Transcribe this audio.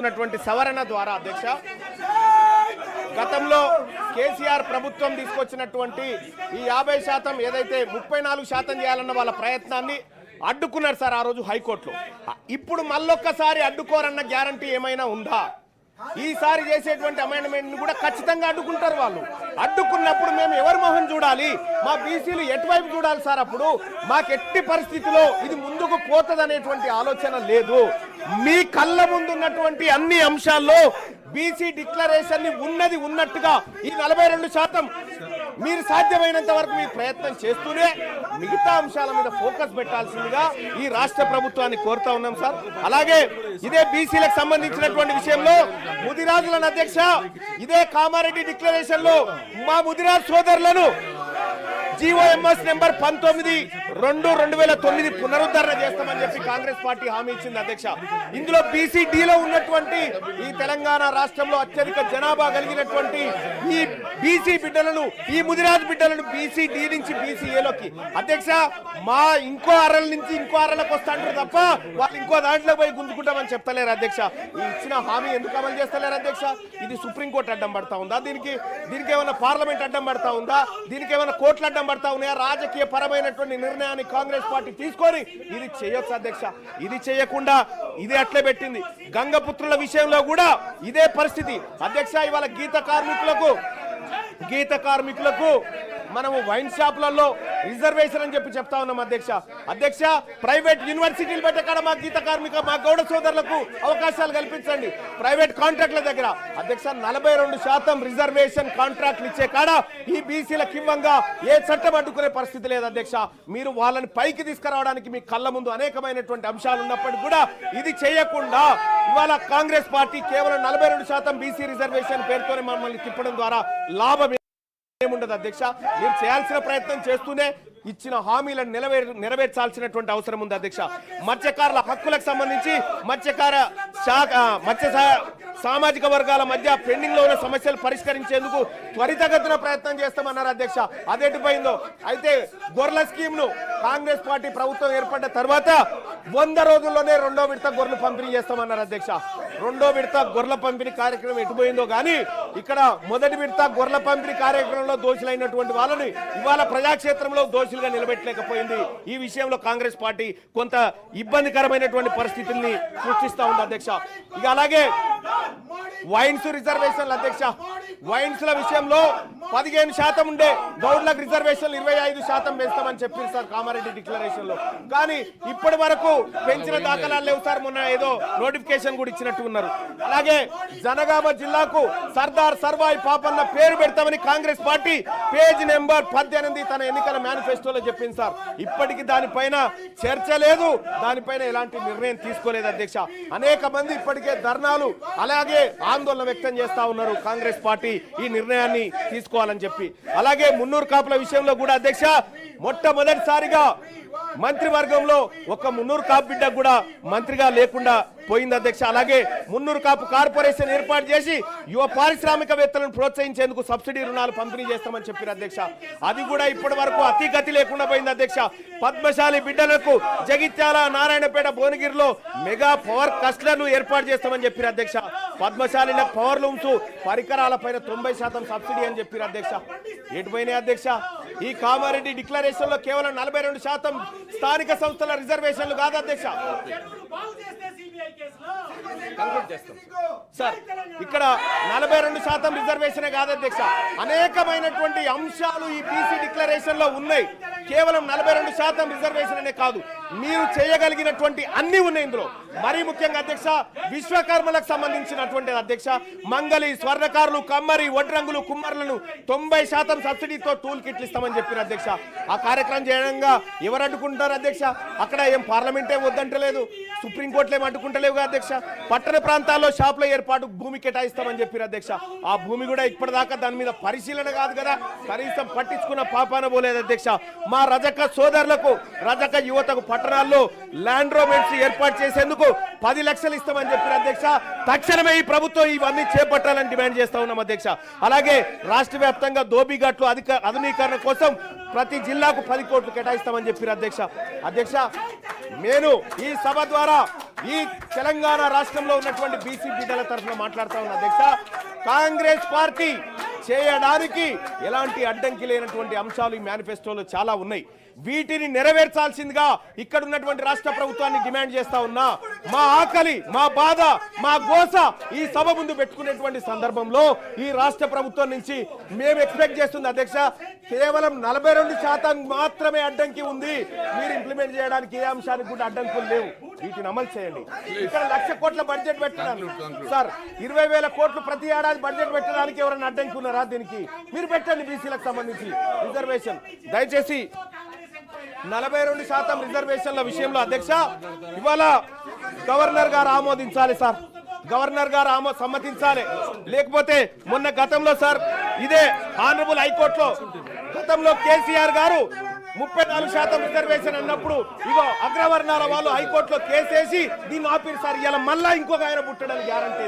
ఉన్నటువంటి సవరణ ద్వారా అధ్యక్ష. గతంలో కేసీఆర్ ప్రభుత్వం తీసుకొచ్చినటువంటి ఈ యాభై శాతం ఏదైతే ముప్పై నాలుగు శాతం చేయాలన్న వాళ్ళ ప్రయత్నాన్ని అడ్డుకున్నారు సార్ ఆ రోజు హైకోర్టులో. ఇప్పుడు మళ్ళొక్కసారి అడ్డుకోరన్న గ్యారంటీ ఏమైనా ఉందా? ఈసారి చేసేటువంటి అమెండ్మెంట్ కూడా ఖచ్చితంగా అడ్డుకుంటారు వాళ్ళు. అడ్డుకున్నప్పుడు మేము ఎవరి మొహం చూడాలి? మా బీసీలు ఎటువైపు చూడాలి సార్ అప్పుడు? మాకు ఎట్టి పరిస్థితిలో ఇది ముందుకు పోతుంది ఆలోచన లేదు. మీ కళ్ళ ముందు ఉన్నటువంటి అన్ని అంశాల్లో బీసీ డిక్లరేషన్ని ఉన్నది ఉన్నట్టుగా ఈ నలభై రెండు శాతం మీరు సాధ్యమైనంత వరకు మీ ప్రయత్నం చేస్తూనే మిగతా అంశాల మీద ఫోకస్ పెట్టాల్సిందిగా ఈ రాష్ట్ర ప్రభుత్వాన్ని కోరుతా ఉన్నాం సార్. అలాగే ఇదే బీసీలకు సంబంధించినటువంటి విషయంలో ముదిరాజులను అధ్యక్ష ఇదే కామారెడ్డి డిక్లరేషన్లో మా ముదిరాజ్ సోదరులను జీవోఎంఎస్ నెంబర్ పంతొమ్మిది రెండు రెండు వేల తొమ్మిది పునరుద్ధరణ చేస్తామని చెప్పి కాంగ్రెస్ పార్టీ హామీ ఇచ్చింది అధ్యక్ష. ఇందులో బీసీడీలో ఉన్నటువంటి ఈ తెలంగాణ రాష్ట్రంలో అత్యధిక జనాభా కలిగినటువంటి ఈ బీసీ బిడ్డలను ఈ ముదిరాజ్ బిడ్డలను బీసీడీ నుంచి బీసీఏలోకి. అధ్యక్ష మా ఇంకో అరల నుంచి ఇంకో అరలకు వస్తాంటారు తప్ప వాళ్ళు ఇంకో దాంట్లో పోయి గుంజుకుంటామని చెప్తలేరు అధ్యక్ష. ఈ ఇచ్చిన హామీ ఎందుకు అమలు చేస్తలేరు అధ్యక్ష? ఇది సుప్రీంకోర్టు అడ్డం పడతా ఉందా దీనికి? దీనికి ఏమైనా పార్లమెంట్ అడ్డం పడతా ఉందా? దీనికి ఏమైనా కోర్టులు అడ్డం కనబడతా ఉన్నాయా? రాజకీయ పరమైనటువంటి నిర్ణయాన్ని కాంగ్రెస్ పార్టీ తీసుకొని ఇది చేయొచ్చు అధ్యక్ష? ఇది చేయకుండా ఇది అట్లే పెట్టింది. గంగపుత్రుల విషయంలో కూడా ఇదే పరిస్థితి. అధ్యక్ష ఇవాళ గీత కార్మికులకు గీత కార్మికులకు మనము వైన్ షాపులలో రిజర్వేషన్ అని చెప్పి చెప్తా ఉన్నాం అధ్యక్ష. అధ్యక్ష ప్రైవేట్ యూనివర్సిటీలు పెట్టకడ మా గీత కార్మిక మా గౌడ సోదరులకు అవకాశాలు కల్పించండి. ప్రైవేట్ కాంట్రాక్ట్ల దగ్గర. అధ్యక్ష నలభై రెండు శాతం రిజర్వేషన్ కాంట్రాక్ట్లు ఇచ్చే కాడ ఈ బీసీలకు ఇవ్వంగా ఏ చట్టం అడ్డుకునే పరిస్థితి లేదు అధ్యక్ష. మీరు వాళ్ళని పైకి తీసుకురావడానికి మీ కళ్ళ ముందు అనేకమైనటువంటి అంశాలు ఉన్నప్పటికీ కూడా ఇది చేయకుండా ఇవాళ కాంగ్రెస్ పార్టీ కేవలం నలభై రెండు శాతం బీసీ రిజర్వేషన్ పేరుతోనే మమ్మల్ని తిప్పడం ద్వారా లాభం ఏముండదు అధ్యక్ష? మీరు చేయాల్సిన ప్రయత్నం చేస్తూనే ఇచ్చిన హామీలను నెరవేర్ నెరవేర్చాల్సినటువంటి అవసరం ఉంది అధ్యక్ష. మత్స్యకారుల హక్కులకు సంబంధించి మత్స్యకార శాఖ మత్స్య సా- సామాజిక వర్గాల మధ్య పెండింగ్లో ఉన్న సమస్యలు పరిష్కరించేందుకు త్వరితగతిన ప్రయత్నం చేస్తామన్నారు అధ్యక్ష. అదేటిపోయిందో అయితే గొర్రెల స్కీమ్ను కాంగ్రెస్ పార్టీ ప్రభుత్వం ఏర్పడ్డ తర్వాత వంద రోజుల్లోనే రెండో విడత గొర్రెలు పంపిణీ చేస్తామన్నారు అధ్యక్ష. రెండో విడత గొర్రెల పంపిణీ కార్యక్రమం ఎటుపోయిందో కానీ ఇక్కడ మొదటి విడత గొర్రెల పంపిణీ కార్యక్రమంలో దోషులైనటువంటి వాళ్ళని ఇవాళ ప్రజాక్షేత్రంలో దోషులుగా నిలబెట్టలేకపోయింది. ఈ విషయంలో కాంగ్రెస్ పార్టీ కొంత ఇబ్బందికరమైనటువంటి పరిస్థితుల్ని సృష్టిస్తా ఉంది అధ్యక్ష. ఇక అలాగే వైన్స్ రిజర్వేషన్ల అధ్యక్ష. వైన్స్ల విషయంలో పదిహేను శాతం ఉండే గౌడ్లకు రిజర్వేషన్లు ఇరవై ఐదు శాతం పెంచుతామని చెప్పారు సార్ కామారెడ్డి డిక్లరేషన్లో కానీ ఇప్పటి వరకు పెంచిన దాఖలాలు లేవు సార్. మొన్న ఏదో నోటిఫికేషన్ కూడా ఇచ్చినట్టు ఉన్నారు. అలాగే జనగామ జిల్లాకు సర్దార్ సర్వాయి పాపన్న పేరు పెడతామని కాంగ్రెస్ పార్టీ పేజ్ నెంబర్ పద్దెనిమిది తన ఎన్నికల మేనిఫెస్టోలో చెప్పింది సార్. ఇప్పటికి దానిపైన చర్చ లేదు. దానిపైన ఎలాంటి నిర్ణయం తీసుకోలేదు అధ్యక్ష. అనేక మంది ఇప్పటికే ధర్నాలు అలాగే ఆందోళన వ్యక్తం చేస్తా ఉన్నారు కాంగ్రెస్ పార్టీ ఈ నిర్ణయాన్ని తీసుకో తీసుకోవాలని చెప్పి. అలాగే మున్నూరు కాపుల విషయంలో కూడా అధ్యక్ష మొట్టమొదటిసారిగా మంత్రివర్గంలో ఒక మున్నూరు కాపు బిడ్డ కూడా మంత్రిగా లేకుండా పోయింది అధ్యక్ష. అలాగే మున్నూరు కాపు కార్పొరేషన్ ఏర్పాటు చేసి యువ పారిశ్రామికవేత్తలను ప్రోత్సహించేందుకు సబ్సిడీ రుణాలు పంపిణీ చేస్తామని చెప్పారు అధ్యక్ష. అది కూడా ఇప్పటి వరకు అతి గతి లేకుండా పోయింది అధ్యక్ష. పద్మశాలి బిడ్డలకు జగిత్యాల నారాయణపేట భువనగిరిలో మెగా పవర్ కస్టర్ను ఏర్పాటు చేస్తామని చెప్పారు అధ్యక్ష. పద్మశాలిన పవర్ లూమ్స్ పరికరాల పైన తొంభై శాతం సబ్సిడీ అని చెప్పారు అధ్యక్ష. ఎటుపోయినాయి అధ్యక్ష? ఈ కామారెడ్డి డిక్లరేషన్లో కేవలం నలభై రెండు శాతం స్థానిక సంస్థల రిజర్వేషన్లు కాదు అధ్యక్ష. సార్ ఇక్కడ నలభై రెండు శాతం రిజర్వేషన్ కాదు అధ్యక్ష. అనేకమైనటువంటి అంశాలు ఈ బీసీ డిక్లరేషన్లో ఉన్నాయి. కేవలం నలభై రెండు శాతం రిజర్వేషన్ అనే కాదు. మీరు చేయగలిగినటువంటి అన్ని ఉన్నాయి ఇందులో. మరీ ముఖ్యంగా అధ్యక్ష విశ్వకర్మలకు సంబంధించినటువంటి అధ్యక్ష మంగలి స్వర్ణకారులు కమ్మరి వడ్రంగులు కుమ్మరులను తొంభై శాతం సబ్సిడీతో టూల్ కిట్లు ఇస్తామని చెప్పిన అధ్యక్ష. ఆ కార్యక్రమం చేయడంగా ఎవరు అడ్డుకుంటారు అధ్యక్ష? అక్కడ ఏం పార్లమెంటే వద్దంటలేదు? సుప్రీంకోర్టులు ఏం అడ్డుకుంటలేవుగా అధ్యక్ష? పట్టణ ప్రాంతాల్లో షాపుల ఏర్పాటు భూమి కేటాయిస్తామని చెప్పిన అధ్యక్ష. ఆ భూమి కూడా ఇప్పటిదాకా దాని మీద పరిశీలన కాదు కదా? కనీసం పట్టించుకున్న పాపాన పోలేదు అధ్యక్ష. మా రజక సోదరులకు రజక యువతకు పట్టణాల్లో ల్యాండ్ రోమెంట్స్ ఏర్పాటు చేసేందుకు పది లక్షలు ఇస్తామని చెప్పిన అధ్యక్ష. తక్షణమే ఈ ప్రభుత్వం ఇవన్నీ చేపట్టాలని డిమాండ్ చేస్తా ఉన్నాం అధ్యక్ష. అలాగే రాష్ట్ర వ్యాప్తంగా దోబిఘాట్లు అధిక ఆధునీకరణ కోసం ప్రతి జిల్లాకు పది కోట్లు కేటాయిస్తామని చెప్పిన అధ్యక్ష. అధ్యక్ష నేను ఈ సభ ద్వారా ఈ తెలంగాణ రాష్ట్రంలో ఉన్నటువంటి బీసీ బిడ్డల తరఫున మాట్లాడుతా ఉన్నా అధ్యక్ష. కాంగ్రెస్ పార్టీ చేయడానికి ఎలాంటి అడ్డంకి లేనటువంటి అంశాలు ఈ మేనిఫెస్టోలో చాలా ఉన్నాయి. వీటిని నెరవేర్చాల్సిందిగా ఇక్కడ ఉన్నటువంటి రాష్ట్ర ప్రభుత్వాన్ని డిమాండ్ చేస్తా ఉన్నా. మా ఆకలి మా బాధ మా గోస ఈ సభ ముందు పెట్టుకునేటువంటి సందర్భంలో ఈ రాష్ట్ర ప్రభుత్వం నుంచి మేము ఎక్స్పెక్ట్ చేస్తుంది అధ్యక్ష కేవలం నలభై రెండు శాతం మాత్రమే అడ్డంకి ఉంది. మీరు ఇంప్లిమెంట్ చేయడానికి ఏ అంశానికి కూడా అడ్డంకులు లేవు. వీటిని అమలు చేయండి. ఇక్కడ లక్ష కోట్ల బడ్జెట్ పెట్టడానికి సార్ ఇరవై వేల కోట్లు ప్రతి ఏడాది బడ్జెట్ పెట్టడానికి ఎవరైనా అడ్డంకి ఉన్నారా దీనికి మీరు పెట్టండి బీసీలకు సంబంధించి రిజర్వేషన్. దయచేసి నలభై రెండు శాతం రిజర్వేషన్ల విషయంలో అధ్యక్ష ఇవాళ గవర్నర్ గారు ఆమోదించాలి సార్. గవర్నర్ గారు ఆమో సమ్మతించాలి. లేకపోతే మొన్న గతంలో సార్ ఇదే ఆనరబుల్ హైకోర్టులో గతంలో కేసీఆర్ గారు ముప్పై నాలుగు శాతం రిజర్వేషన్ అన్నప్పుడు ఇగో అగ్రవర్ణాల వాళ్ళు హైకోర్టులో కేసేసి దీన్ని ఆపిరు సార్. ఇలా మళ్ళా ఇంకొక ఆయన పుట్టడానికి గ్యారంటీ